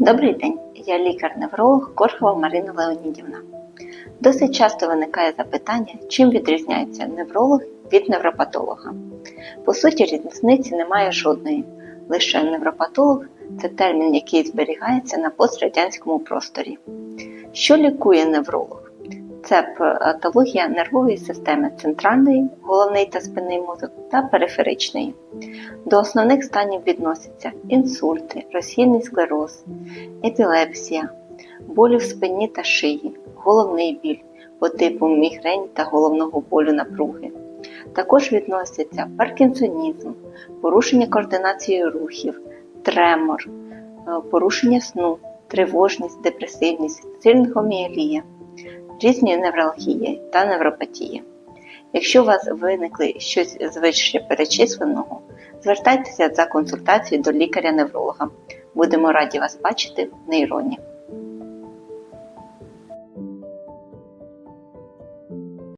Добрий день, я лікар-невролог Корхова Марина Леонідівна. Досить часто виникає запитання, чим відрізняється невролог від невропатолога. По суті, різниці немає жодної. Лише невропатолог це термін, який зберігається на пострадянському просторі. Що лікує невролог? Це патологія нервової системи центральної, головний та спинний мозок та периферичної. До основних станів відносяться інсульти, розсійний склероз, епілепсія, болі в спині та шиї, головний біль по типу мігрень та головного болю напруги. Також відносяться паркінсонізм, порушення координації рухів, тремор, е, порушення сну, тривожність, депресивність, сильнохоміалія, різні невралгії та невропатії. Якщо у вас виникли щось з вище перечисленого, звертайтеся за консультацією до лікаря-невролога. Будемо раді вас бачити в нейроні.